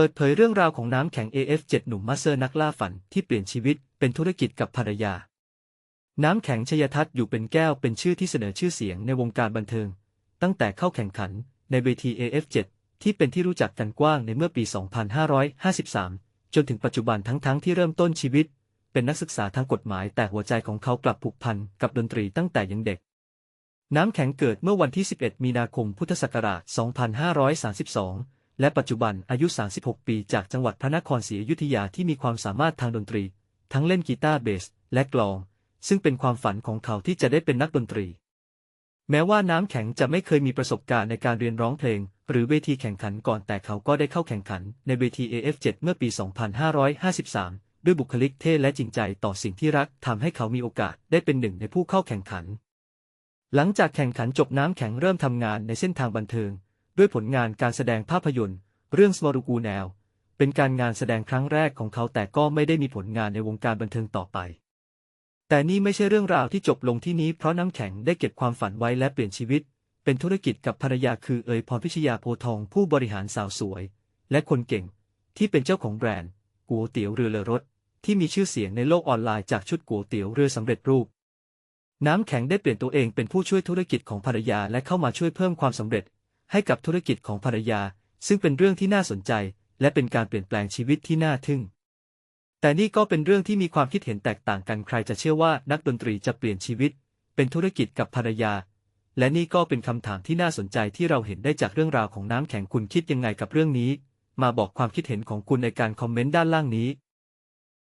เปิดเผยเรื่องราวของน้ำแข็ง AF7 หนุ่มมาสเตอร์นักล่าฝันที่เปลี่ยนชีวิตเป็นธุรกิจกับภรรยา น้ำแข็งชยทัศน์อยู่เป็นแก้วเป็นชื่อที่เสนอชื่อเสียงในวงการบันเทิง ตั้งแต่เข้าแข่งขันในเวที AF7 ที่เป็นที่รู้จักกันกว้างในเมื่อปี 2553 จนถึงปัจจุบันทั้งๆที่เริ่มต้นชีวิต เป็นนักศึกษาทางกฎหมายแต่หัวใจของเขากลับผูกพันกับดนตรีตั้งแต่ยังเด็ก น้ำแข็งเกิดเมื่อวันที่ 11 มีนาคม พุทธศักราช 2532 และปัจจุบันอายุ 36 ปีจากจังหวัดพระนครศรีอยุธยาที่มีความสามารถทางดนตรี ทั้งเล่นกีตาร์เบส และกลอง ซึ่งเป็นความฝันของเขาที่จะได้เป็นนักดนตรี แม้ว่าน้ำแข็งจะไม่เคยมีประสบการณ์ในการเรียนร้องเพลง หรือเวทีแข่งขันก่อนแต่เขาก็ได้เข้าแข่งขันในเวที AF7 เมื่อปี 2553 ด้วยบุคลิกเท่และจริงใจต่อสิ่งที่รักทำให้เขามีโอกาสได้เป็นหนึ่งในผู้เข้าแข่งขัน หลังจากแข่งขันจบน้ำแข็งเริ่มทำงานในเส้นทางบันเทิง ด้วยผลงานการแสดงภาพยนตร์ เรื่องสมอรูกูแนว เป็นการงานแสดงครั้งแรกของเขาแต่ก็ไม่ได้มีผลงานในวงการบันเทิงต่อไป แต่นี่ไม่ใช่เรื่องราวที่จบลงที่นี้เพราะน้ำแข็งได้เก็บความฝันไว้และเปลี่ยนชีวิต เป็นธุรกิจกับภรรยาคือเอยพรพิชยาโพทองผู้บริหารสาวสวย และคนเก่ง ที่เป็นเจ้าของแบรนด์ก๋วยเตี๋ยวเรือเลอรถ ที่มีชื่อเสียงในโลกออนไลน์จากชุดก๋วยเตี๋ยวเรือสำเร็จรูปน้ำแข็งได้เปลี่ยนตัวเองเป็นผู้ช่วยธุรกิจของภรรยาและเข้ามาช่วยเพิ่มความสำเร็จ ให้กับธุรกิจของภรรยา ซึ่งเป็นเรื่องที่น่าสนใจ และเป็นการเปลี่ยนแปลงชีวิตที่น่าทึ่ง แต่นี่ก็เป็นเรื่องที่มีความคิดเห็นแตกต่างกันใครจะเชื่อว่านักดนตรีจะเปลี่ยนชีวิต เป็นธุรกิจกับภรรยา และนี่ก็เป็นคำถามที่น่าสนใจที่เราเห็นได้จากเรื่องราวของน้ำแข็งคุณคิดยังไงกับเรื่องนี้ มาบอกความคิดเห็นของคุณในการคอมเมนต์ด้านล่างนี้